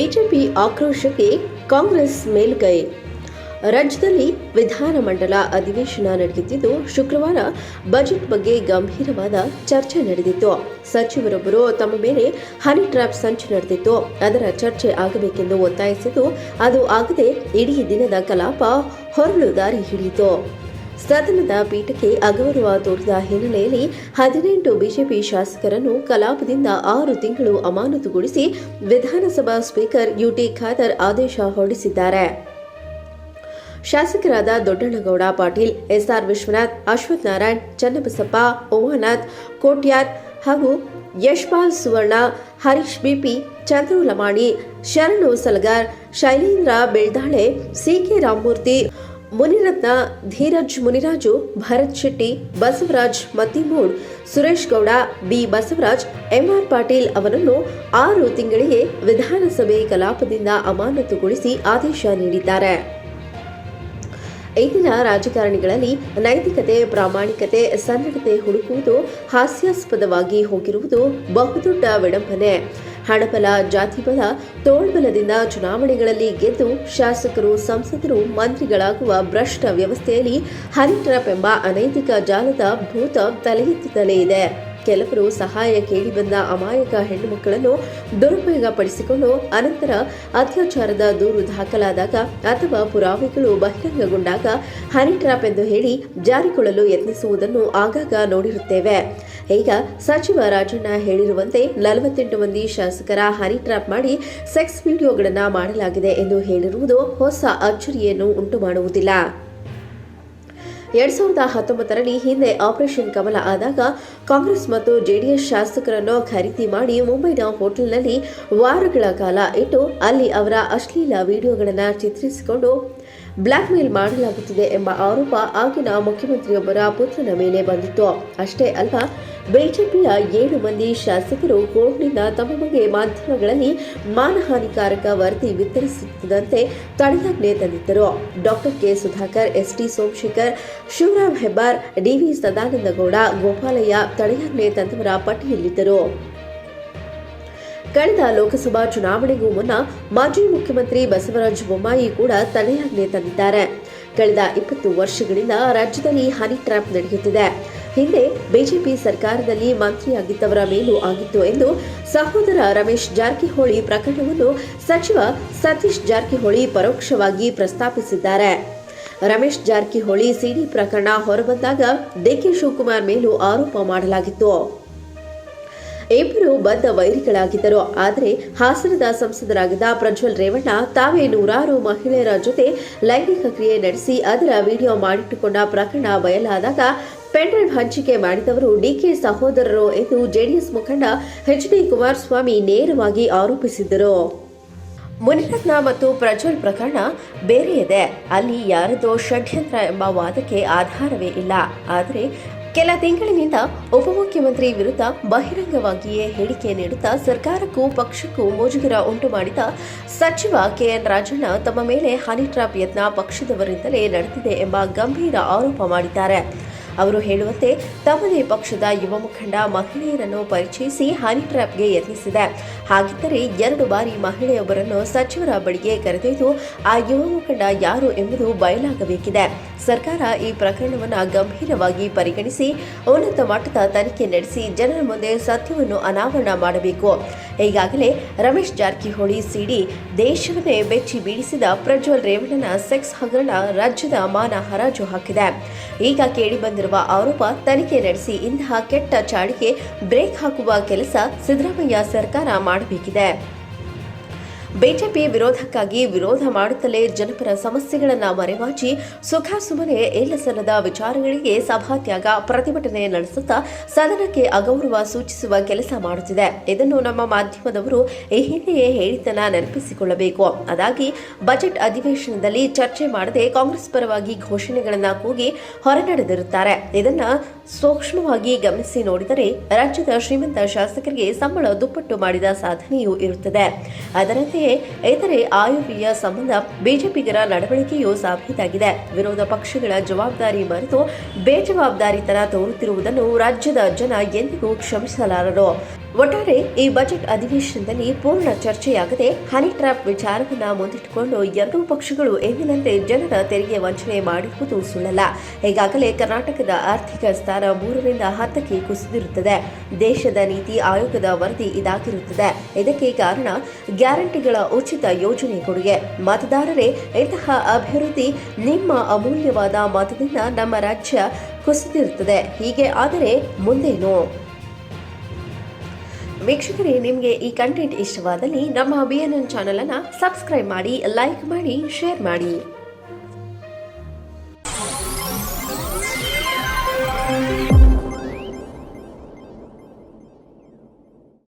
BJP ಆಕ್ರೋಶಕ್ಕೆ ಕಾಂಗ್ರೆಸ್ ಮೇಲುಗೈ. ರಾಜ್ಯದಲ್ಲಿ ವಿಧಾನಮಂಡಲ ಅಧಿವೇಶನ ನಡೆಯುತ್ತಿದ್ದು, ಶುಕ್ರವಾರ ಬಜೆಟ್ ಬಗ್ಗೆ ಗಂಭೀರವಾದ ಚರ್ಚೆ ನಡೆದಿತ್ತು. ಸಚಿವರೊಬ್ಬರು ತಮ್ಮ ಮೇಲೆ ಹನಿ ಟ್ರ್ಯಾಪ್ ಸಂಚು ನಡೆದಿತ್ತು. ಅದರ ಚರ್ಚೆ ಆಗಬೇಕೆಂದು ಒತ್ತಾಯಿಸಿದ್ದು, ಅದು ಆಗದೆ ಇಡೀ ದಿನದ ಕಲಾಪ ಹೊರಳು ದಾರಿ ಹಿಡಿಯಿತು. ಸದನದ ಪೀಠಕ್ಕೆ ಅಗೌರವ ತೋರಿದ ಹಿನ್ನೆಲೆಯಲ್ಲಿ ಹದಿನೆಂಟು ಬಿಜೆಪಿ ಶಾಸಕರನ್ನು ಕಲಾಪದಿಂದ ಆರು ತಿಂಗಳು ಅಮಾನತುಗೊಳಿಸಿ ವಿಧಾನಸಭಾ ಸ್ಪೀಕರ್ ಯುಟಿ ಖಾದರ್ ಆದೇಶ ಹೊರಡಿಸಿದ್ದಾರೆ. ಶಾಸಕರಾದ ದೊಡ್ಡಣ್ಣಗೌಡ ಪಾಟೀಲ್, ಎಸ್ಆರ್ ವಿಶ್ವನಾಥ್, ಅಶ್ವಥ್ ನಾರಾಯಣ್, ಚನ್ನಬಸಪ್ಪ ಉಮಾನಾಥ್ ಕೋಟ್ಯಾರ್ ಹಾಗೂ Yashpal Suvarna, Harish B P, Chandru Lamani, Sharanu Salagar, Shailendra Beldale C K Ramamurthy Munirathna Dheeraj Muniraju, Bharath Shetty, Basavaraj Mattimud Suresh Gowda, B Basavaraj M R Patil ಅವರನ್ನು ಆರು ತಿಂಗಳಿಗೆ ವಿಧಾನಸಭೆ ಕಲಾಪದಿಂದ ಅಮಾನತುಗೊಳಿಸಿ ಆದೇಶ ನೀಡಿದ್ದಾರೆ. ಇಂದಿನ ರಾಜಕಾರಣಿಗಳಲ್ಲಿ ನೈತಿಕತೆ, ಪ್ರಾಮಾಣಿಕತೆ ಸನ್ನಡತೆ ಹುಡುಕುವುದು ಹಾಸ್ಯಾಸ್ಪದವಾಗಿ ಹೋಗಿರುವುದು ಬಹುದೊಡ್ಡ ವಿಡಂಬನೆ. ಹಣಬಲ ಜಾತಿಬಲ ತೋಳ್ಬಲದಿಂದ ಚುನಾವಣೆಗಳಲ್ಲಿ ಗೆದ್ದು ಶಾಸಕರು, ಸಂಸದರು, ಮಂತ್ರಿಗಳಾಗುವ ಭ್ರಷ್ಟ ವ್ಯವಸ್ಥೆಯಲ್ಲಿ ಹರಿಟ್ರಪ್ ಎಂಬ ಅನೈತಿಕ ಜಾಲದ ಭೂತ ತಲೆ ಇದೆ. ಕೆಲವರು ಸಹಾಯ ಕೇಳಿ ಬಂದ ಅಮಾಯಕ ಹೆಣ್ಣುಮಕ್ಕಳನ್ನು ದುರುಪಯೋಗ ಪಡಿಸಿಕೊಂಡು ಅನಂತರ ಅತ್ಯಾಚಾರದ ದೂರು ದಾಖಲಾದಾಗ ಅಥವಾ ಪುರಾವೆಗಳು ಬಹಿರಂಗಗೊಂಡಾಗ ಹನಿ ಟ್ರಾಪ್ ಎಂದು ಹೇಳಿ ಜಾರಿಕೊಳ್ಳಲು ಯತ್ನಿಸುವುದನ್ನು ಆಗಾಗ ನೋಡಿರುತ್ತೇವೆ. ಈಗ ಸಚಿವ ರಾಜಣ್ಣ ಹೇಳಿರುವಂತೆ ನಲವತ್ತೆಂಟು ಮಂದಿ ಶಾಸಕರ ಹನಿ ಟ್ರಾಪ್ ಮಾಡಿ ಸೆಕ್ಸ್ ವಿಡಿಯೋಗಳನ್ನು ಮಾಡಲಾಗಿದೆ ಎಂದು ಹೇಳಿರುವುದು ಹೊಸ ಅಚ್ಚರಿಯನ್ನು ಉಂಟು ಮಾಡುವುದಿಲ್ಲ ಎರಡ್ ಸಾವಿರದ ಹತ್ತೊಂಬತ್ತರಲ್ಲಿ ಹಿಂದೆ ಆಪರೇಷನ್ ಕಮಲ ಆದಾಗ ಕಾಂಗ್ರೆಸ್ ಮತ್ತು ಜೆಡಿಎಸ್ ಶಾಸಕರನ್ನು ಖರೀದಿ ಮಾಡಿ ಮುಂಬೈನ ಹೋಟೆಲ್ನಲ್ಲಿ ವಾರಗಳ ಕಾಲ ಇಟ್ಟು ಅಲ್ಲಿ ಅವರ ಅಶ್ಲೀಲ ವಿಡಿಯೋಗಳನ್ನು ಚಿತ್ರಿಸಿಕೊಂಡು ಬ್ಲಾಕ್ ಮೇಲ್ ಮಾಡಲಾಗುತ್ತಿದೆ ಎಂಬ ಆರೋಪ ಆಗಿನ ಮುಖ್ಯಮಂತ್ರಿಯೊಬ್ಬರ ಪುತ್ರನ ಮೇಲೆ ಬಂದಿತ್ತು. ಅಷ್ಟೇ ಅಲ್ಲ, ಬಿಜೆಪಿಯ ಏಳು ಮಂದಿ ಶಾಸಕರು ಕೋರ್ಟ್ನಿಂದ ತಮ್ಮ ಬಗ್ಗೆ ಮಾಧ್ಯಮಗಳಲ್ಲಿ ಮಾನಹಾನಿಕಾರಕ ವರದಿ ವಿತರಿಸುತ್ತಿದ್ದಂತೆ ತಡೆಯಾಜ್ಞೆ ತಂದಿದ್ದರು. Doctor K Sudhakar, S T Somashekar, Shivaram Hebbar D V Sadanandagowda, Gopalaiah ತಡೆಯಾಜ್ಞೆ ತಂದವರ ಪಟ್ಟಿಯಲ್ಲಿದ್ದರು. ಕಳೆದ ಲೋಕಸಭಾ ಚುನಾವಣೆಗೂ ಮುನ್ನ ಮಾಜಿ ಮುಖ್ಯಮಂತ್ರಿ ಬಸವರಾಜ ಬೊಮ್ಮಾಯಿ ಕೂಡ ತಡೆಯಾಜ್ಞೆ ತಂದಿದ್ದಾರೆ. ಕಳೆದ ಇಪ್ಪತ್ತು ವರ್ಷಗಳಿಂದ ರಾಜ್ಯದಲ್ಲಿ ಹನಿ ಟ್ರ್ಯಾಪ್ ನಡೆಯುತ್ತಿದೆ. ಹಿಂದೆ ಬಿಜೆಪಿ ಸರ್ಕಾರದಲ್ಲಿ ಮಂತ್ರಿಯಾಗಿದ್ದವರ ಮೇಲೂ ಆಗಿತ್ತು ಎಂದು ಸಹೋದರ ರಮೇಶ್ ಜಾರಕಿಹೊಳಿ ಪ್ರಕರಣವನ್ನು ಸಚಿವ ಸತೀಶ್ ಜಾರಕಿಹೊಳಿ ಪರೋಕ್ಷವಾಗಿ ಪ್ರಸ್ತಾಪಿಸಿದ್ದಾರೆ. ರಮೇಶ್ ಜಾರಕಿಹೊಳಿ ಸಿಡಿ ಪ್ರಕರಣ ಹೊರಬಂದಾಗ ಡಿಕೆ ಶಿವಕುಮಾರ್ ಮೇಲೂ ಆರೋಪ ಮಾಡಲಾಗಿತ್ತು. ಇಬ್ಬರು ಬದ್ಧ ವೈರಿಗಳಾಗಿದ್ದರು. ಆದರೆ ಹಾಸನದ ಸಂಸದರಾಗಿದ್ದ ಪ್ರಜ್ವಲ್ ರೇವಣ್ಣ, ತಾವೇ ನೂರಾರು ಮಹಿಳೆಯರ ಜೊತೆ ಲೈಂಗಿಕ ಕ್ರಿಯೆ ನಡೆಸಿ ಅದರ ವಿಡಿಯೋ ಮಾಡಿಟ್ಟುಕೊಂಡ ಪ್ರಕರಣ ಬಯಲಾದಾಗ ಪೆಂಡ್ರೈವ್ ಹಂಚಿಕೆ ಮಾಡಿದವರು ಡಿಕೆ ಸಹೋದರರು ಎಂದು ಜೆಡಿಎಸ್ ಮುಖಂಡ ಎಚ್ ಡಿ ಕುಮಾರಸ್ವಾಮಿ ನೇರವಾಗಿ ಆರೋಪಿಸಿದ್ದರು. ಮುನಿರತ್ನ ಮತ್ತು ಪ್ರಜ್ವಲ್ ಪ್ರಕರಣ ಬೇರೆಯದೇ. ಅಲ್ಲಿ ಯಾರದೋ ಷಡ್ಯಂತ್ರ ಎಂಬ ವಾದಕ್ಕೆ ಆಧಾರವೇ ಇಲ್ಲ. ಆದರೆ ಕೆಲ ತಿಂಗಳಿನಿಂದ ಉಪಮುಖ್ಯಮಂತ್ರಿ ವಿರುದ್ಧ ಬಹಿರಂಗವಾಗಿಯೇ ಹೇಳಿಕೆ ನೀಡುತ್ತಾ ಸರ್ಕಾರಕ್ಕೂ ಪಕ್ಷಕ್ಕೂ ಮುಜುಗರ ಉಂಟು ಮಾಡಿದ ಸಚಿವ ಕೆಎನ್ ರಾಜಣ್ಣ ತಮ್ಮ ಮೇಲೆ ಹನಿ ಟ್ರಾಪ್ ಯತ್ನ ಪಕ್ಷದವರಿಂದಲೇ ನಡೆದಿದೆ ಎಂಬ ಗಂಭೀರ ಆರೋಪ ಮಾಡಿದ್ದಾರೆ. ಅವರು ಹೇಳುವಂತೆ ತಮ್ಮದೇ ಪಕ್ಷದ ಯುವ ಮುಖಂಡ ಮಹಿಳೆಯರನ್ನು ಪರಿಚಯಿಸಿ ಹನಿ ಟ್ರ್ಯಾಪ್ಗೆ ಯತ್ನಿಸಿದೆ. ಹಾಗಿದ್ದರೆ ಎರಡು ಬಾರಿ ಮಹಿಳೆಯೊಬ್ಬರನ್ನು ಸಚಿವರ ಬಳಿಗೆ ಕರೆದೊಯ್ದು ಆ ಯುವ ಮುಖಂಡ ಯಾರು ಎಂಬುದು ಬಯಲಾಗಬೇಕಿದೆ. ಸರ್ಕಾರ ಈ ಪ್ರಕರಣವನ್ನು ಗಂಭೀರವಾಗಿ ಪರಿಗಣಿಸಿ, ಉನ್ನತ ಮಟ್ಟದ ತನಿಖೆ ನಡೆಸಿ ಜನರ ಮುಂದೆ ಸತ್ಯವನ್ನು ಅನಾವರಣ ಮಾಡಬೇಕು. ಈಗಾಗಲೇ ರಮೇಶ್ ಜಾರಕಿಹೊಳಿ ಸಿಡಿ ದೇಶವನ್ನೇ ಬೆಚ್ಚಿ ಬೀಳಿಸಿದ ಪ್ರಜ್ವಲ್ ರೇವಣ್ಣನ ಸೆಕ್ಸ್ ಹಗರಣ ರಾಜ್ಯದ ಮಾನ ಹರಾಜು ಹಾಕಿದೆ. ಈಗ ಕೇಳಿಬಂದಿರುವ ಆರೋಪ ತನಿಖೆ ನಡೆಸಿ ಇಂತಹ ಕೆಟ್ಟ ಚಾಳಿಗೆ ಬ್ರೇಕ್ ಹಾಕುವ ಕೆಲಸ ಸಿದ್ದರಾಮಯ್ಯ ಸರ್ಕಾರ ಮಾಡಬೇಕಿದೆ. ಬಿಜೆಪಿ ವಿರೋಧಕ್ಕಾಗಿ ವಿರೋಧ ಮಾಡುತ್ತಲೇ ಜನಪರ ಸಮಸ್ಯೆಗಳನ್ನು ಮರೆಮಾಚಿ ಸುಖ ಸುಮನೆ ಇಲ್ಲ ಸಲ್ಲದ ವಿಚಾರಗಳಿಗೆ ಸಭಾತ್ಯಾಗ ಪ್ರತಿಭಟನೆ ನಡೆಸುತ್ತಾ ಸದನಕ್ಕೆ ಅಗೌರವ ಸೂಚಿಸುವ ಕೆಲಸ ಮಾಡುತ್ತಿದೆ. ಇದನ್ನು ನಮ್ಮ ಮಾಧ್ಯಮದವರು ಈ ಹಿಂದೆಯೇ ಹೇಳಿತನ ನೆನಪಿಸಿಕೊಳ್ಳಬೇಕು. ಅದಾಗಿ, ಬಜೆಟ್ ಅಧಿವೇಶನದಲ್ಲಿ ಚರ್ಚೆ ಮಾಡದೆ ಕಾಂಗ್ರೆಸ್ ಪರವಾಗಿ ಘೋಷಣೆಗಳನ್ನು ಕೂಗಿ ಹೊರನಡೆದಿರುತ್ತಾರೆ. ಇದನ್ನ ಸೂಕ್ಷ್ಮವಾಗಿ ಗಮನಿಸಿ ನೋಡಿದರೆ ರಾಜ್ಯದ ಶ್ರೀಮಂತ ಶಾಸಕರಿಗೆ ಸಂಬಳ ದುಪ್ಪಟ್ಟು ಮಾಡಿದ ಸಾಧನೆಯೂ ಇರುತ್ತದೆ. ಅದರಂತೆಯೇ ಇತರೆ ಆಯವ್ಯಯ ಸಂಬಂಧ ಬಿಜೆಪಿಗರ ನಡವಳಿಕೆಯೂ ಸಾಬೀತಾಗಿದೆ. ವಿರೋಧ ಪಕ್ಷಗಳ ಜವಾಬ್ದಾರಿ ಮರೆತು ಬೇಜವಾಬ್ದಾರಿತನ ತೋರುತ್ತಿರುವುದನ್ನು ರಾಜ್ಯದ ಜನ ಎಂದಿಗೂ ಕ್ಷಮಿಸಲಾರರು. ಒಟ್ಟಾರೆ ಈ ಬಜೆಟ್ ಅಧಿವೇಶನದಲ್ಲಿ ಪೂರ್ಣ ಚರ್ಚೆಯಾಗದೆ ಹನಿ ಟ್ರ್ಯಾಪ್ ವಿಚಾರವನ್ನ ಮುಂದಿಟ್ಟುಕೊಂಡು ಎರಡೂ ಪಕ್ಷಗಳು ಎಂದಿನಂತೆ ಜನರ ತೆರಿಗೆ ವಂಚನೆ ಮಾಡಿರುವುದು ಸುಳ್ಳಲ್ಲ. ಈಗಾಗಲೇ ಕರ್ನಾಟಕದ ಆರ್ಥಿಕ ಸ್ಥಾನ ಮೂರರಿಂದ ಹತ್ತಕ್ಕೆ ಕುಸಿದಿರುತ್ತದೆ. ದೇಶದ ನೀತಿ ಆಯೋಗದ ವರದಿ ಇದಾಗಿರುತ್ತದೆ. ಇದಕ್ಕೆ ಕಾರಣ ಗ್ಯಾರಂಟಿಗಳ ಉಚಿತ ಯೋಜನೆ ಕೊಡುಗೆ. ಮತದಾರರೇ, ಇಂತಹ ಅಭಿವೃದ್ಧಿ ನಿಮ್ಮ ಅಮೂಲ್ಯವಾದ ಮತದಿಂದ ನಮ್ಮ ರಾಜ್ಯ ಕುಸಿದಿರುತ್ತದೆ. ಹೀಗೆ ಆದರೆ ಮುಂದೇನು? ವೀಕ್ಷಕರೇ, ನಿಮಗೆ ಈ ಕಂಟೆಂಟ್ ಇಷ್ಟವಾದಲ್ಲಿ ನಮ್ಮ ಬಿ ಎನ್ ಎನ್ ಚಾನಲನ್ನು ಸಬ್ಸ್ಕ್ರೈಬ್ ಮಾಡಿ ಲೈಕ್ ಮಾಡಿ ಶೇರ್ ಮಾಡಿ.